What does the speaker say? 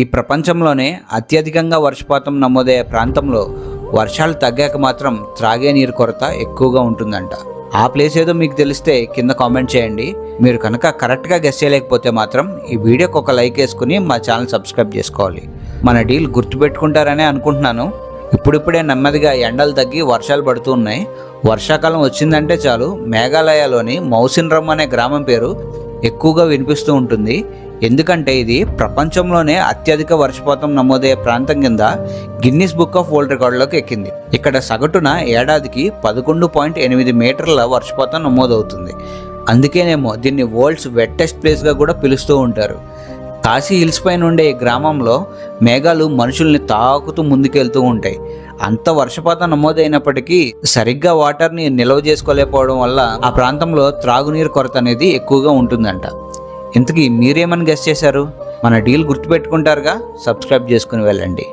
ఈ ప్రపంచంలోనే అత్యధికంగా వర్షపాతం నమోదయ్యే ప్రాంతంలో వర్షాలు తగ్గాక మాత్రం త్రాగే నీరు కొరత ఎక్కువగా ఉంటుందంట. ఆ ప్లేస్ ఏదో మీకు తెలిస్తే కింద కామెంట్ చేయండి. మీరు కనుక కరెక్ట్గా గెస్ చేయలేకపోతే మాత్రం ఈ వీడియోకి ఒక లైక్ వేసుకుని మా ఛానల్ సబ్స్క్రైబ్ చేసుకోవాలి. మన డీల్ గుర్తుపెట్టుకుంటారనే అనుకుంటున్నాను. ఇప్పుడిప్పుడే నెమ్మదిగా ఎండలు తగ్గి వర్షాలు పడుతూ ఉన్నాయి. వర్షాకాలం వచ్చిందంటే చాలు మేఘాలయలోని మౌసిన్రమ్ అనే గ్రామం పేరు ఎక్కువగా వినిపిస్తూ ఉంటుంది. ఎందుకంటే ఇది ప్రపంచంలోనే అత్యధిక వర్షపాతం నమోదయ్యే ప్రాంతం కింద గిన్నిస్ బుక్ ఆఫ్ వరల్డ్ రికార్డులోకి ఎక్కింది. ఇక్కడ సగటున ఏడాదికి పదకొండు పాయింట్ ఎనిమిది మీటర్ల వర్షపాతం నమోదవుతుంది. అందుకేనేమో దీన్ని వరల్డ్స్ వెట్టెస్ట్ ప్లేస్గా కూడా పిలుస్తూ ఉంటారు. కాశీ హిల్స్ పైన ఉండే ఈ గ్రామంలో మేఘాలు మనుషుల్ని తాకుతూ ముందుకెళ్తూ ఉంటాయి. అంత వర్షపాతం నమోదైనప్పటికీ సరిగ్గా వాటర్ని నిల్వ చేసుకోలేకపోవడం వల్ల ఆ ప్రాంతంలో త్రాగునీరు కొరత అనేది ఎక్కువగా ఉంటుందంట. ఇంతకీ మీరేమని గెస్ట్ చేశారు? మన డీల్ గుర్తుపెట్టుకుంటారుగా? సబ్స్క్రైబ్ చేసుకుని వెళ్ళండి.